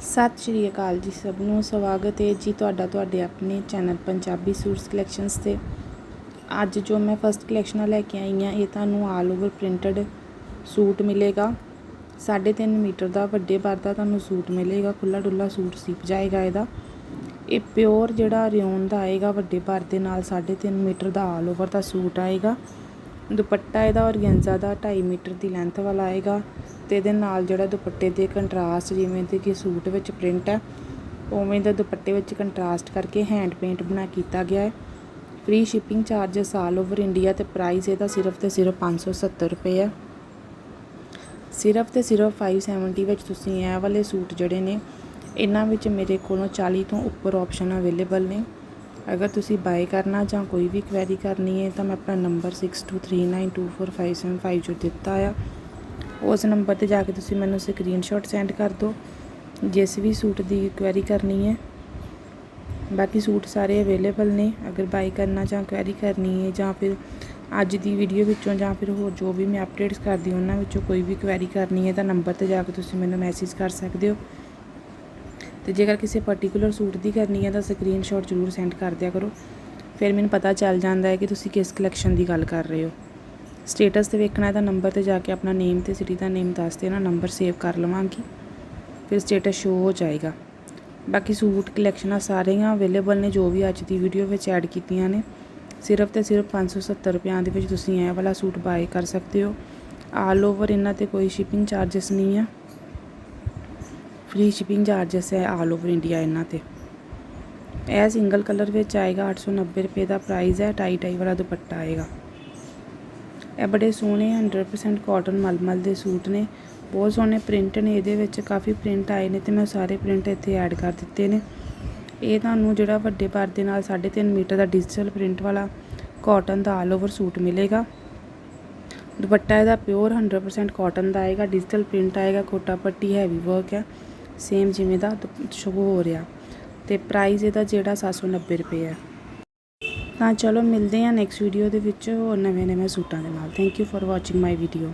ਸਤਿ ਸ਼੍ਰੀ ਅਕਾਲ ਜੀ ਸਭ ਨੂੰ। ਸਵਾਗਤ ਹੈ ਜੀ ਤੁਹਾਡਾ ਤੁਹਾਡੇ ਆਪਣੇ ਚੈਨਲ ਪੰਜਾਬੀ ਸੂਟਸ ਕਲੈਕਸ਼ਨਸ ਤੇ। ਅੱਜ ਜੋ ਮੈਂ ਫਸਟ ਕਲੈਕਸ਼ਨਾਂ ਲੈ ਕੇ ਆਈ ਹਾਂ, ਇਹ ਤੁਹਾਨੂੰ ਆਲ ਓਵਰ ਪ੍ਰਿੰਟਡ ਸੂਟ ਮਿਲੇਗਾ। 3.5 ਮੀਟਰ ਦਾ, ਵੱਡੇ ਬਾਰ ਦਾ ਤੁਹਾਨੂੰ ਸੂਟ ਮਿਲੇਗਾ। ਖੁੱਲਾ ਡੁੱਲਾ ਸੂਟ ਸੀਪ ਜਾਏਗਾ ਇਹਦਾ। ਇਹ ਪਿਓਰ ਜਿਹੜਾ ਰਿਓਨ ਦਾ ਆਏਗਾ, ਵੱਡੇ ਬਾਰ ਦੇ ਨਾਲ 3.5 ਮੀਟਰ ਦਾ ਆਲ ਓਵਰ ਦਾ ਸੂਟ ਆਏਗਾ। ਦੁਪੱਟਾ ਇਹਦਾ ਔਰਗੈਂਜ਼ਾ ਦਾ 2.5 ਮੀਟਰ ਦੀ ਲੈਂਥ ਵਾਲਾ ਆਏਗਾ। ਤੇ ਇਹਦੇ ਨਾਲ ਜਿਹੜਾ ਦੁਪੱਟੇ ਦੇ ਕੰਟਰਾਸਟ ਜਿਵੇਂ ਤੇ ਕਿ ਸੂਟ ਵਿੱਚ ਪ੍ਰਿੰਟ ਹੈ, ਉਵੇਂ ਦਾ ਦੁਪੱਟੇ ਵਿੱਚ ਕੰਟਰਾਸਟ ਕਰਕੇ ਹੈਂਡ ਪੇਂਟ ਬਣਾ ਕੀਤਾ ਗਿਆ ਹੈ। Free shipping charges all over India ਤੇ ਪ੍ਰਾਈਸ ਇਹਦਾ ਸਿਰਫ ਤੇ ਸਿਰਫ 570 ਰੁਪਏ ਹੈ। ਸਿਰਫ ਤੇ ਸਿਰਫ 570 ਵਿੱਚ ਤੁਸੀਂ ਇਹ ਵਾਲੇ ਸੂਟ ਜਿਹੜੇ ਨੇ, ਇਹਨਾਂ ਵਿੱਚ ਮੇਰੇ ਕੋਲੋਂ 40 ਤੋਂ ਉੱਪਰ ਆਪਸ਼ਨ ਅਵੇਲੇਬਲ ਨੇ। ਅਗਰ ਤੁਸੀਂ ਬਾਏ ਕਰਨਾ ਜਾਂ ਕੋਈ ਵੀ ਕੁਐਰੀ ਕਰਨੀ ਹੈ ਤਾਂ ਮੈਂ ਆਪਣਾ ਨੰਬਰ 6239245750 ਜੋ ਦਿੱਤਾ ਆ ਉਸ ਨੰਬਰ ਤੇ ਜਾ ਕੇ ਤੁਸੀਂ ਮੈਨੂੰ ਸਕਰੀਨਸ਼ਾਟ ਸੈਂਡ ਕਰ ਦਿਓ, ਜਿਸ ਵੀ ਸੂਟ ਦੀ ਕੁਐਰੀ ਕਰਨੀ ਹੈ। ਬਾਕੀ ਸੂਟ ਸਾਰੇ ਅਵੇਲੇਬਲ ਨੇ, ਅਗਰ ਬਾਈ ਕਰਨਾ ਜਾਂ ਕੁਐਰੀ ਕਰਨੀ ਹੈ ਜਾਂ ਫਿਰ ਅੱਜ ਦੀ ਵੀਡੀਓ ਵਿੱਚੋਂ ਜਾਂ ਫਿਰ ਹੋਰ ਜੋ ਵੀ ਮੈਂ ਅਪਡੇਟਸ ਕਰਦੀ ਉਹਨਾਂ ਵਿੱਚੋਂ ਕੋਈ ਵੀ ਕੁਐਰੀ ਕਰਨੀ ਹੈ ਤਾਂ ਨੰਬਰ ਤੇ ਜਾ ਕੇ ਤੁਸੀਂ ਮੈਨੂੰ ਮੈਸੇਜ ਕਰ ਸਕਦੇ ਹੋ। ਤੇ ਜੇਕਰ ਕਿਸੇ ਪਾਰਟਿਕੂਲਰ ਸੂਟ ਦੀ ਕਰਨੀ ਹੈ ਤਾਂ ਸਕਰੀਨਸ਼ਾਟ ਜ਼ਰੂਰ ਸੈਂਡ ਕਰ ਦਿਆ ਕਰੋ। ਫਿਰ ਮੈਨੂੰ ਪਤਾ ਚੱਲ ਜਾਂਦਾ ਹੈ ਕਿ ਤੁਸੀਂ ਕਿਸ ਕਲੈਕਸ਼ਨ ਦੀ ਗੱਲ ਕਰ ਰਹੇ ਹੋ। ਸਟੇਟਸ ਤੇ ਵੇਖਣਾ ਤਾਂ ਨੰਬਰ ਤੇ ਜਾ ਕੇ ਆਪਣਾ ਨੇਮ ਤੇ ਸਿਟੀ ਦਾ ਨੇਮ ਦੱਸ ਦੇਣਾ ਨੰਬਰ ਸੇਵ ਕਰ ਲਵਾਂਗੀ, ਫਿਰ ਸਟੇਟਸ ਸ਼ੋ ਹੋ ਜਾਏਗਾ। ਬਾਕੀ ਸੂਟ ਕਲੈਕਸ਼ਨਾਂ ਸਾਰੀਆਂ ਅਵੇਲੇਬਲ ਨੇ, ਜੋ ਵੀ ਅੱਜ ਦੀ ਵੀਡੀਓ ਵਿੱਚ ਐਡ ਕੀਤੀਆਂ ਨੇ। ਸਿਰਫ ਤੇ ਸਿਰਫ 570 ਰੁਪਿਆਂ ਦੇ ਵਿੱਚ ਤੁਸੀਂ ਇਹ ਵਾਲਾ ਸੂਟ ਬਾਏ ਕਰ ਸਕਦੇ ਹੋ। ਆਲ ਓਵਰ ਇਹਨਾਂ ਤੇ ਕੋਈ ਸ਼ਿਪਿੰਗ ਚਾਰजेस ਨਹੀਂ ਹੈ ਫ੍ਰੀ ਸ਼ਿਪਿੰਗ ਚਾਰजेस ਹੈ ਆਲ ਓਵਰ ਇੰਡੀਆ ਇਹਨਾਂ ਤੇ। ਇਹ ਸਿੰਗਲ ਕਲਰ ਵਿੱਚ ਆਏਗਾ 890 ਰੁਪਏ ਦਾ ਪ੍ਰਾਈਸ ਹੈ ਟਾਈ ਟਾਈ ਵਾਲਾ ਦੁਪੱਟਾ ਆਏਗਾ। ਇਹ ਬੜੇ ਸੋਹਣੇ 100% ਕਾਟਨ ਮਲਮਲ ਦੇ ਸੂਟ ਨੇ। ਬਹੁਤ ਸੋਹਣੇ ਪ੍ਰਿੰਟ ਨੇ, ਇਹਦੇ ਵਿੱਚ ਕਾਫੀ ਪ੍ਰਿੰਟ ਆਏ ਨੇ ਤੇ ਮੈਂ ਸਾਰੇ ਪ੍ਰਿੰਟ ਇੱਥੇ ਐਡ ਕਰ ਦਿੱਤੇ ਨੇ। ਇਹ ਤੁਹਾਨੂੰ ਜਿਹੜਾ ਵੱਡੇ ਪਰ ਦੇ ਨਾਲ 3.5 ਮੀਟਰ ਦਾ ਡਿਜੀਟਲ ਪ੍ਰਿੰਟ ਵਾਲਾ ਕਾਟਨ ਦਾ ਆਲ ਓਵਰ ਸੂਟ ਮਿਲੇਗਾ। ਦੁਪੱਟਾ ਇਹਦਾ ਪਿਓਰ 100% ਕਾਟਨ ਦਾ ਆਏਗਾ ਡਿਜੀਟਲ ਪ੍ਰਿੰਟ ਆਏਗਾ ਕੋਟਾ ਪੱਟੀ ਹੈਵੀ ਵਰਕ ਹੈ। ਸੇਮ ਜਿਵੇਂ ਦਾ ਸ਼ੋ ਹੋ ਰਿਹਾ। ਤੇ ਪ੍ਰਾਈਸ ਇਹਦਾ ਜਿਹੜਾ 790 ਰੁਪਏ ਹੈ। ਤਾਂ ਚਲੋ ਮਿਲਦੇ ਹਾਂ ਨੈਕਸਟ ਵੀਡੀਓ ਦੇ ਵਿੱਚ ਹੋਰ ਨਵੇਂ ਨਵੇਂ ਸੂਟਾਂ ਦੇ ਨਾਲ। Thank you for watching my video